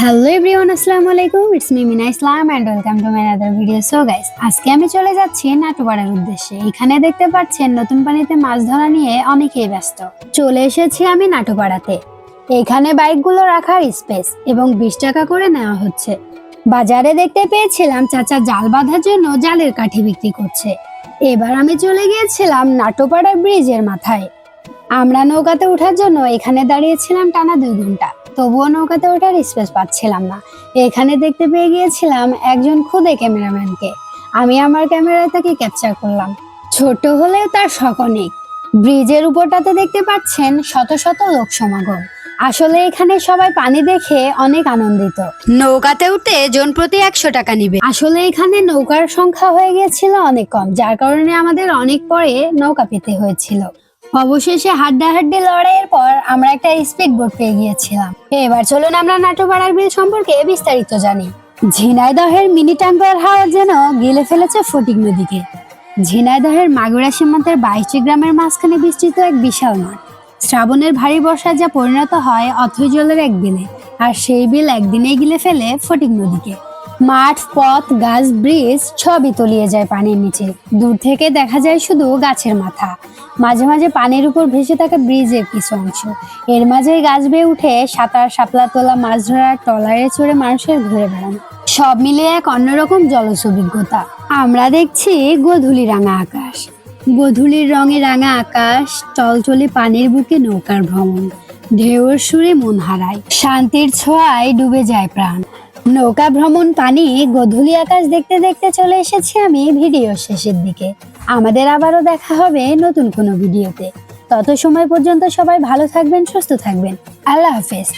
Hello everyone আসসালামু আলাইকুম it's me Mina Islam and welcome to my other video so guys আজকে আমি চলে যাচ্ছি নাটুপাড়ার উদ্দেশ্যে। এখানে দেখতে পাচ্ছেন নতুন পানিতে মাছ ধরা নিয়ে অনেকেই ব্যস্ত। চলে এসেছি আমি নাটুপাড়াতে এখানে বাইকগুলো রাখার স্পেস এবং বিশ টাকা করে নেওয়া হচ্ছে। বাজারে দেখতে পেয়েছিলাম চাচা জাল বাঁধার জন্য জালের কাঠি বিক্রি করছে। এবার আমি চলে গিয়েছিলাম নাটোপাড়ার ব্রিজের মাথায়। আমরা নৌকাতে ওঠার জন্য এখানে দাঁড়িয়েছিলাম টানা দুই ঘণ্টা। তবুও নৌকাতে ওঠার স্পেস পাচ্ছিলাম না। এখানে দেখতে পেয়ে গিয়েছিলাম একজন খুদে ক্যামেরাম্যানকে। আমি আমার ক্যামেরায় তাকে ক্যাপচার করলাম। ছোট হলেও তার শখ ব্রিজের উপরটাতে দেখতে পাচ্ছেন শত শত লোক সমাগম। আসলে এখানে সবাই পানি দেখে অনেক আনন্দিত। নৌকাতে উঠতে জন প্রতি একশো টাকা নিবে। আসলে এখানে নৌকার সংখ্যা হয়ে গিয়েছিল অনেক কম, যার কারণে আমাদের অনেক পরে নৌকা পেতে হয়েছিল। অবশেষে হাড্ডাহাড্ডি লড়াইয়ের পর আমরা একটা স্পিড বোট পেয়ে গিয়েছিলাম। এবার চলুন আমরা নাটোপাড়ার বিল সম্পর্কে বিস্তারিত জানি। ঝিনাইদহের মিনি ট্যাঙ্কার হাওয়া যেন গিলে ফেলেছে ফটিক নদীকে। ঝিনাইদহের মাগুরা সীমান্তের বাইশটি গ্রামের মাঝখানে বিস্তৃত এক বিশাল মাঠ। শ্রাবণের ভারী বর্ষায় যা পরিণত হয় অথই জলের এক বিলে, আর সেই বিল একদিনেই গিলে ফেলে ফটিক নদীকে। মাঠ, পথ, গাছ, ব্রিজ সবই তলিয়ে যায় পানির নিচে। দূর থেকে দেখা যায় শুধু গাছের মাথা। মাঝে মাঝে পানির উপর ভেসে থাকা ব্রিজের কিছু অংশ। এর মাঝে গাছ বেয়ে উঠে সাঁতার, শাপলা তোলা, মাছ ধরা টলারে চড়ে মানুষের ঘুরে বেড়ানো। সব মিলিয়ে এক অন্যরকম জলজ অভিজ্ঞতা। আমরা দেখছি গোধূলি রাঙা আকাশ। গোধূলির রঙে রাঙা আকাশ টলটলে পানির বুকে নৌকার ভ্রমণ। ঢেউর সুরে মন হারায়। শান্তির ছোঁয়ায় ডুবে যায় প্রাণ। নৌকা ভ্রমণ পানি, গধুলি আকাশ দেখতে দেখতে চলে এসেছি আমি ভিডিও শেষের দিকে। আমাদের আবারও দেখা হবে নতুন কোনো ভিডিওতে। তত সময় পর্যন্ত সবাই ভালো থাকবেন, সুস্থ থাকবেন। আল্লাহ হাফেজ।